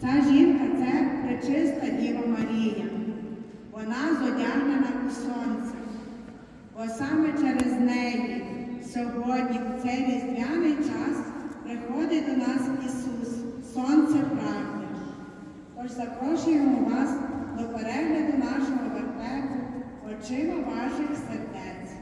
Ця жінка це пречиста Діва Марія. Вона зодягнена у сонце. Бо саме через неї сьогодні, в цей різдвяний час, приходить до нас Ісус, Сонце правди. Тож запрошуємо вас до перегляду нашого вертепу очима ваших сердець.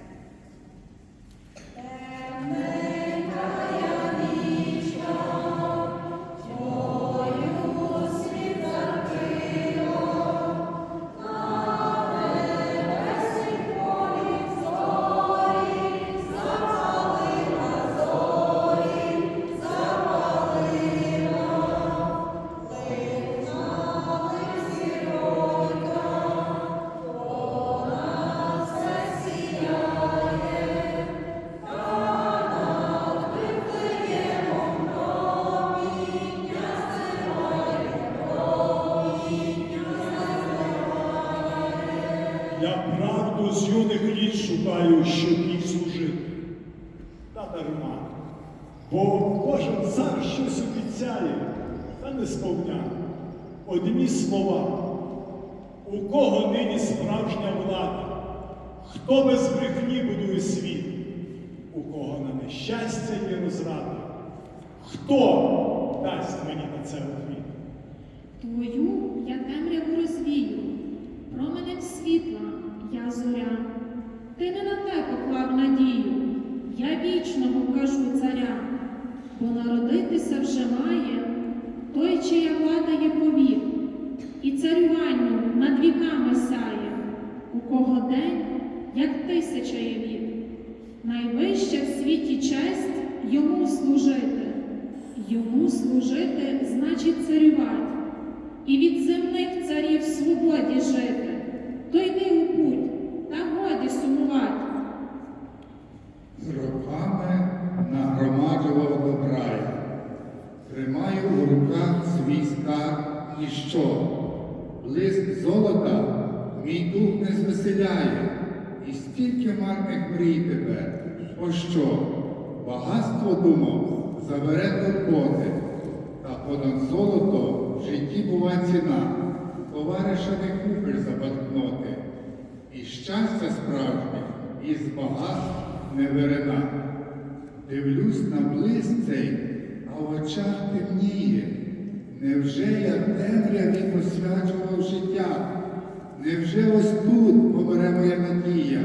Шукаю, щоб їй служити. Та дарма. Бо кожен цар щось обіцяє, та не сповняє. Одні слова. У кого нині справжня влада? Хто без брехні будує світ? У кого на нещастя є розрада? Хто дасть мені на це відповідь? Твою я темряву розвію, променем світла я зоря. Ти не на те поклав надію, я вічного кажу царя, бо народитися вже має той, чия влада є повік, і царюванню над віками сяє, у кого день, як тисяча є вік. Найвища в світі честь йому служити, йому служити значить царювати і від земних царів свободі жити, З роками нагромаджував добра я. Тримаю у руках свій скарб і що? Блиск золота мій дух не звеселяє, і стільки марних мрій тепер. Пощо? Багатство думав, забере турботи, та понад золото в житті бува ціна, товариша не купиш за банкноти. І щастя справжнє із багатств не вирина. Дивлюсь на блиск цей, а в очах темніє. Невже я темряві посвячував життя? Невже ось тут помре моя надія?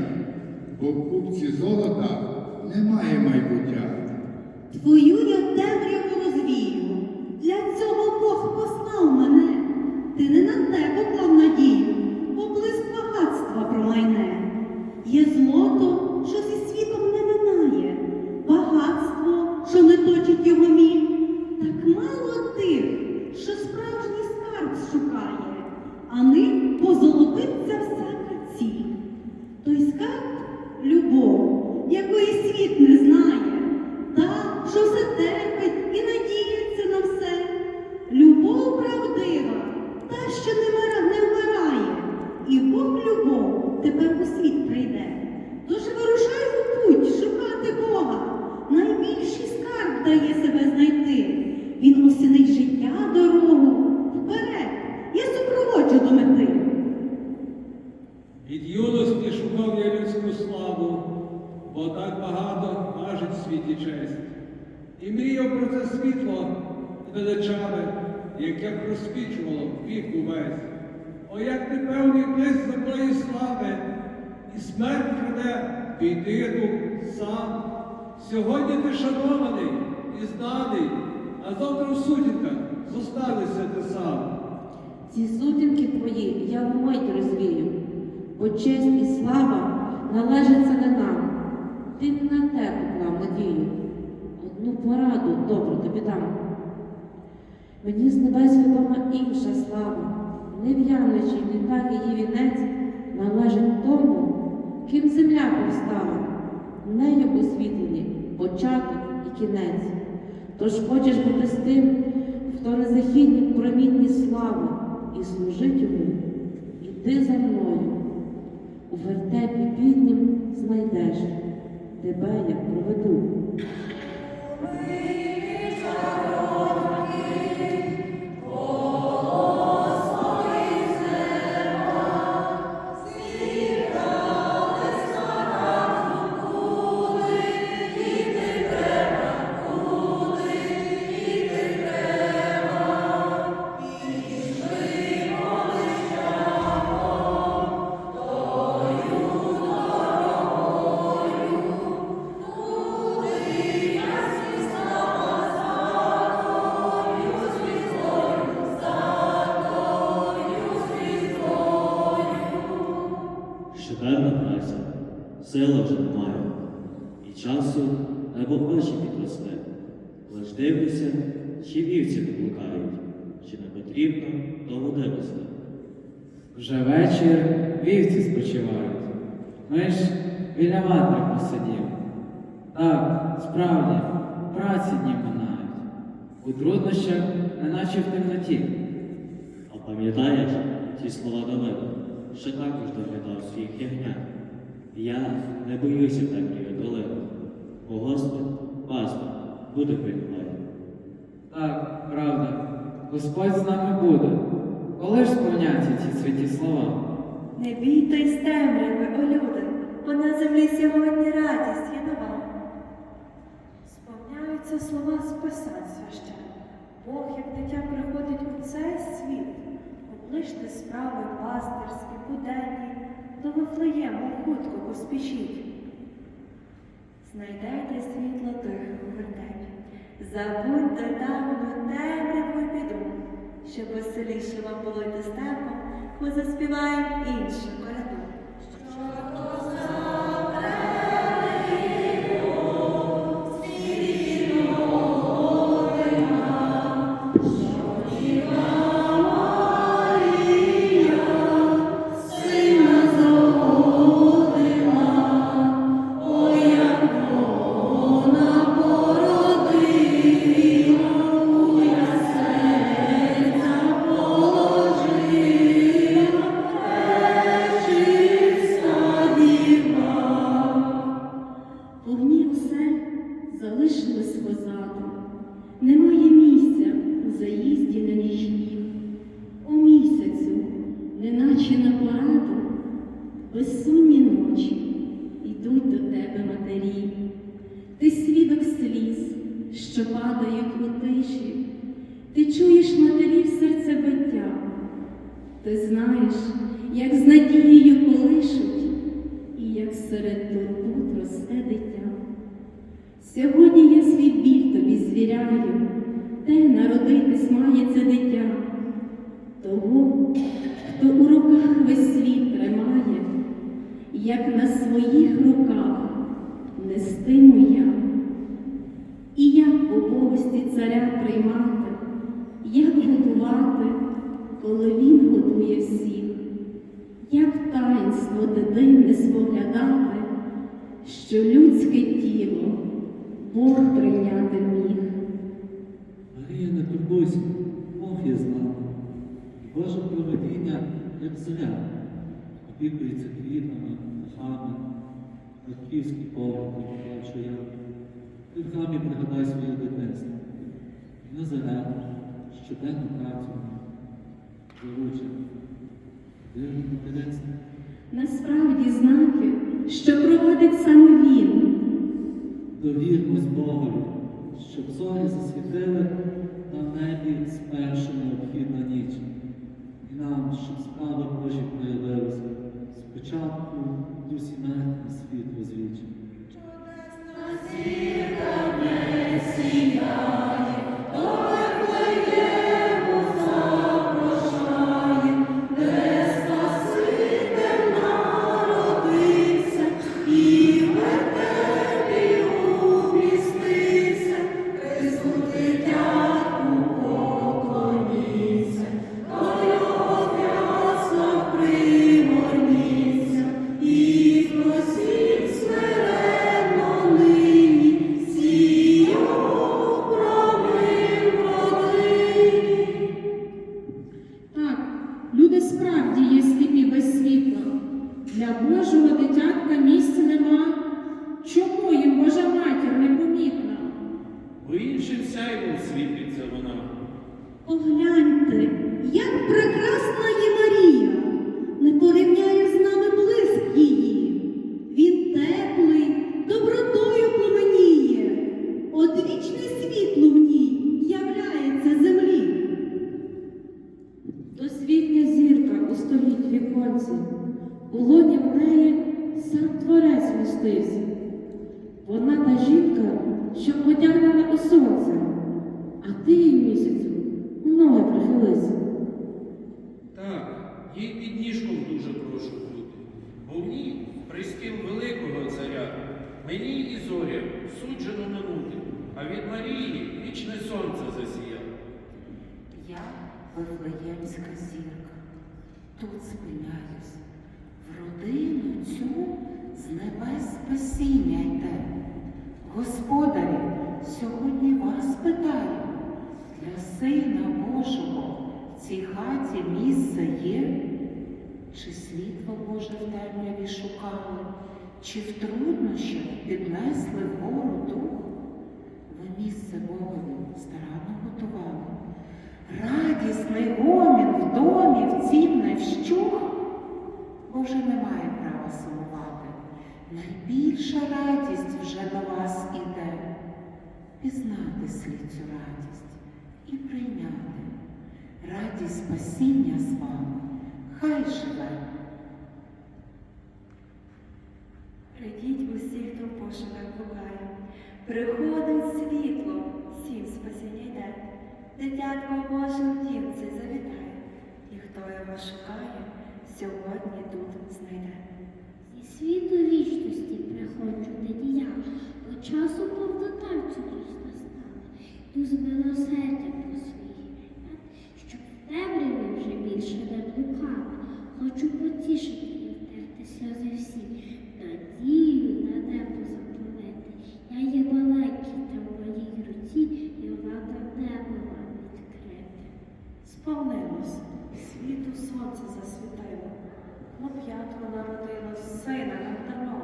Бо в купці золота немає майбуття. Твою я темряву розвію. Для цього Бог послав мене. Ти не на те поклав надію, поблиск багатства промайне. Є злото, що зі світом а ним позолотиться всяка ціль. Той скарб любов, якої світ не знає, та, що все терпить і надіється на все. Любов правдива, та, що не, вмира- не вмирає, і Бог любов тепер у світ прийде. Тож вирушай у путь шукати Бога. Найбільший скарб дає себе знайти. Він осінить життя дорогу. Вперед, я супроводжу до мети. Від юності шукав я людську славу, бо так багато світі честь. І мріяв про це світло величаве, яке просвічувало вік увесь. О, як ти певний десь такої слави, і смерть прийде, пійти дух сам. Сьогодні ти шанований і знаний, а завтра в сутінках зостанешся ти сам. Ці сутінки твої я вмить розвію, бо честь і слава належаться не нам. Ти не на те поклав надію. Одну пораду добру тобі дам. Мені з небес відома інша слава, не в'яночий літак її вінець належить тому, ким земля повстала, нею освітлені початок і кінець. Тож хочеш бути з тим, хто не західні промінні слави і служить йому, іди за мною. У вертепі біднім знайдеш, тебе я проведу. Немає, і часу небо очі підросте. Лиш дивлюся, чи вівці не блукають, чи не потрібно до води вести. Вже вечір вівці спочивають. Ми ж біля ватри посидів. Так, справді, праці дні минають. У труднощах, неначе в темноті. А пам'ятаєш ті слова Давида, що також доглядав своїх ягнят? Я не боюся темряви долини, бо Господь пастор буде приймає. Так, правда, Господь з нами буде. Коли ж сповняться ці святі слова? Не бійтесь темряви, о люди, бо на землі сьогодні радість є нова. Сповняються слова з писань священ. Бог, як дитя приходить у цей світ, облиште справи пастирські, до Вифлеєму хутко поспішіть. Знайдете світло тихо в вертепі, забудьте давню темряву біду, щоб веселіше вам було йти степом, ми заспіваємо іншу коляду. Безсонні ночі йдуть до тебе матері. Ти свідок сліз, що падають у тиші. Ти чуєш матерів серцебиття. Ти знаєш, як з надією колишуть, і як серед турбут росте дитя. Сьогодні я свій біль тобі звіряю, де народитись має це дитя. Того, хто у руках весь світ тримає, як на своїх руках нестиму я. І як обовості царя приймати, як готувати, коли він готує всіх, як таїнство дитини споглядати, що людське тіло Бог прийняти міг. Марія, не турбуйся, Бог є з нами. Боже проведіння, як зоря, опікується квітами, птахами, батьківські поверхні, плачу я. Ти в храмі пригадай своє дитинство. І Назарет, щоденну працю, живучи, дивні материнство. Насправді знаки, що проводить саме він. Довірмось Богові, щоб зорі засвітили на небі спершу необхідна ніч. І нам, щоб справи Божі проявилися, спочатку в дусі мертві світ возвічив. Так, лоні в неї сам творець містився. Вона та жінка, що одягнена у сонце, а ти їй місяцю мною прихилися. Так, їй під ніжком дуже прошу бути, бо в ній приспів Великого Царя, мені і зоря суджено минути, а від Марії вічне сонце засіяв. Я Вифлеємська зірка, тут спиняюсь. Родину цю з небес спасіння. Господарі, сьогодні вас питаю, для Сина Божого в цій хаті місце є? Чи світло Боже в темряві шукали, чи в труднощах піднесли вгору дух? Ви місце Богові старанно готували. Радісний гомін в домі в цім не вщух, Боже не має сумувати. Найбільша радість вже до вас іде. Пізнати слід цю радість і прийняти. Радість спасіння з вами, хай живе. Прийдіть усі, хто пошуках блукає. Приходить світло, всім спасіння йде. Дитятко Боже в дім цей завітає. І хто його шукає, сьогодні тут знайде. Світу вічності приходжу тоді я, бо часу повнота цю річ настала. Йду з милосердя по ребят, щоб в темряві вже більше не блукала. Хочу потішити і втерти сльози всі, надію на небо запалити. Я є маленький та в моїй руці, і влада небо вам відкрити. Сповнилось, світу сонце засвітило, хлоп'ятко народилось, сина нам дано,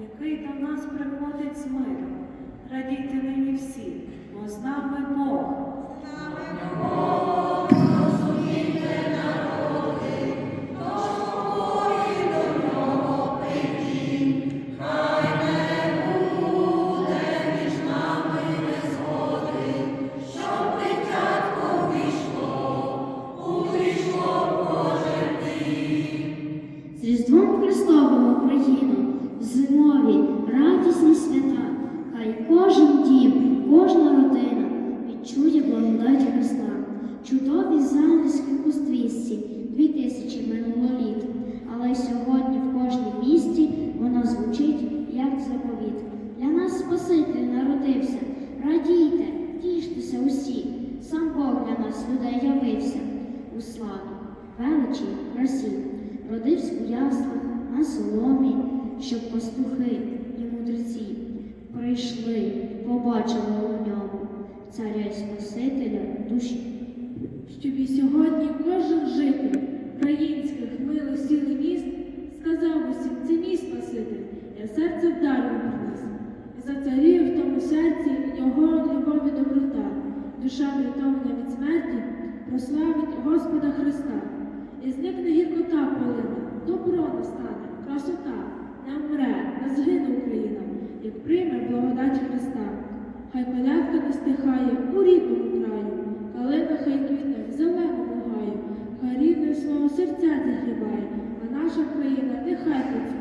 який до нас приходить з миром. Радійте нині всі, бо з нами Бог. Величі, красі родився у яслах на соломі, щоб пастухи і мудреці прийшли, побачили у ньому царя й Спасителя душі. щоб і сьогодні кожен житель українських милих сіл і міст сказав усім, це мій Спаситель, я серце вдарю приніс. І зацарює в тому серці його любов і доброта, душа врятована від смерті, прославить Господа Христа. І зникне гіркота полина, добро настане, красота, не вмре, не згине Україна, як прийме благодать Христа. Хай колядка не стихає у рідному краю, калина хай квітне в зеленому гаю, хай рідне слово серця зігріває, а наша країна нехай. Христос